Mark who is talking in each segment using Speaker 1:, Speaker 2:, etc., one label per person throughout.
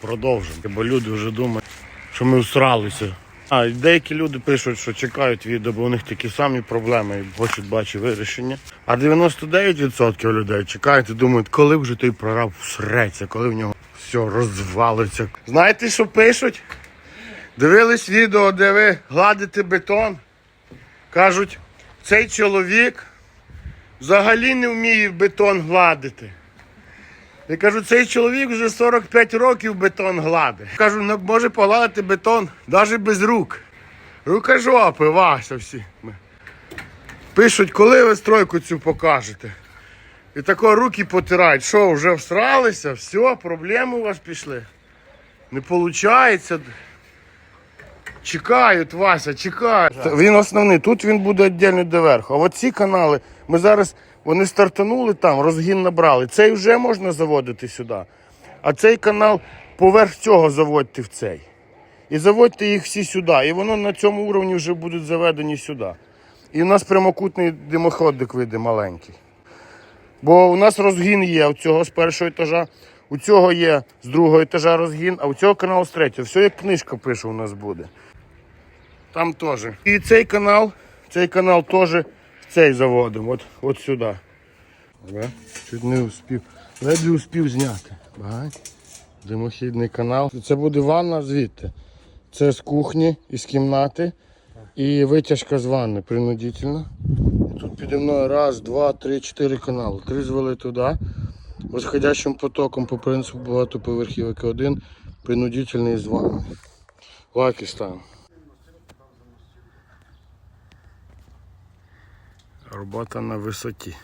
Speaker 1: Продовжимо, бо люди вже думають, що ми всралися. А деякі люди пишуть, що чекають відео, бо у них такі самі проблеми і хочуть бачити вирішення. А 99% людей чекають і думають, коли вже той прораб всреться, коли в нього все розвалиться. Знаєте, що пишуть? Дивились відео, де ви гладите бетон. Кажуть, цей чоловік взагалі не вміє бетон гладити. Я кажу, цей чоловік вже 45 років бетон гладить. Кажу, ну, може погладити бетон навіть без рук. Рукожопи, Вася всі. Пишуть, коли ви стройку цю покажете. І тако руки потирають. Що, вже всралися? Все, проблеми у вас пішли. Не виходить. Чекають, Вася, чекають. Він основний, тут він буде віддільно доверху. А от ці канали, ми зараз вони стартанули там, розгін набрали. Цей вже можна заводити сюди. А цей канал поверх цього заводьте в цей. І заводьте їх всі сюди. І воно на цьому уровні вже будуть заведені сюди. І у нас прямокутний димоходик вийде маленький. Бо у нас розгін є цього з першого етажа, у цього є з другого етажа розгін, а у цього каналу з третього. Все як книжка пише у нас буде. Там теж. І цей канал, цей канал теж в цей заводимо. От, от сюди. Чуть не успів. Ледве успів зняти. Бать. Димохідний канал. Це буде ванна звідти. Це з кухні і з кімнати. І витяжка з ванни принудительно. Тут піде мною раз, два, три, чотири канали. Три звели туди. Восходящим потоком по принципу багатоповерхівки один. Принудительний з ванни. Лайки ставимо. Робота на висоті.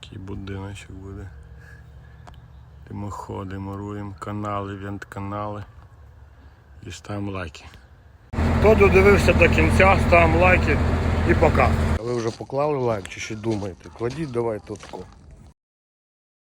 Speaker 1: Такий будиночок буде. Димоходи, муруємо канали, вентканали і ставимо лайки. Хто додивився до кінця, ставимо лайки і пока. Ви вже поклали лайк чи ще думаєте? Кладіть давайте отко.